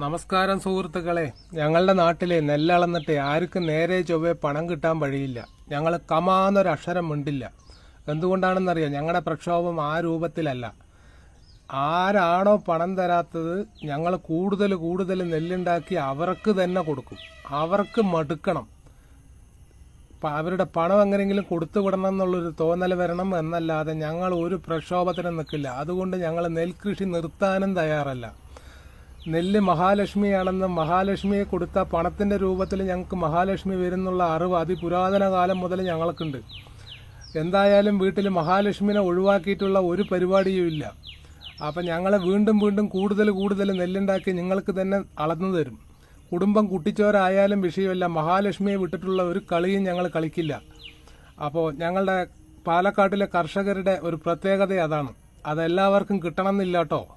നമസ്കാരം സുഹൃത്തുക്കളെ. ഞങ്ങളുടെ നാട്ടിലെ നെല്ലളന്നിട്ട് ആർക്കും നേരെ ചൊവ്വേ പണം കിട്ടാൻ വഴിയില്ല. ഞങ്ങൾ കമാന്നൊരു അക്ഷരം മിണ്ടില്ല. എന്തുകൊണ്ടാണെന്നറിയാം? ഞങ്ങളുടെ പ്രക്ഷോഭം ആ രൂപത്തിലല്ല. ആരാണോ പണം തരാത്തത് ഞങ്ങൾ കൂടുതൽ കൂടുതൽ നെല്ലുണ്ടാക്കി അവർക്ക് തന്നെ കൊടുക്കും. അവർക്ക് മടുക്കണം. അവരുടെ പണം എങ്ങനെയെങ്കിലും കൊടുത്തു വിടണം എന്നുള്ളൊരു തോന്നൽ വരണം എന്നല്ലാതെ ഞങ്ങൾ ഒരു പ്രക്ഷോഭത്തിനും നിൽക്കില്ല അതുകൊണ്ട് ഞങ്ങൾ നെൽകൃഷി നിർത്താനും തയ്യാറല്ല. നെല്ല് മഹാലക്ഷ്മിയാണെന്നും മഹാലക്ഷ്മിയെ കൊടുത്ത പണത്തിന്റെ രൂപത്തിൽ ഞങ്ങൾക്ക് മഹാലക്ഷ്മി വരുന്നുള്ള അറിവ് അതിപുരാതന കാലം മുതൽ ഞങ്ങൾക്കുണ്ട്. എന്തായാലും വീട്ടിൽ മഹാലക്ഷ്മിനെ ഒഴിവാക്കിയിട്ടുള്ള ഒരു പരിപാടിയും ഇല്ല. അപ്പം ഞങ്ങൾ വീണ്ടും വീണ്ടും കൂടുതൽ കൂടുതൽ നെല്ലുണ്ടാക്കി നിങ്ങൾക്ക് തന്നെ അളന്നു തരും. കുടുംബം കുട്ടിച്ചോരായാലും വിഷയമല്ല. മഹാലക്ഷ്മിയെ വിട്ടിട്ടുള്ള ഒരു കളിയും ഞങ്ങൾ കളിക്കില്ല. അപ്പോൾ ഞങ്ങളുടെ പാലക്കാട്ടിലെ കർഷകരുടെ ഒരു പ്രത്യേകത അതാണ്. അതെല്ലാവർക്കും കിട്ടണമെന്നില്ല കേട്ടോ.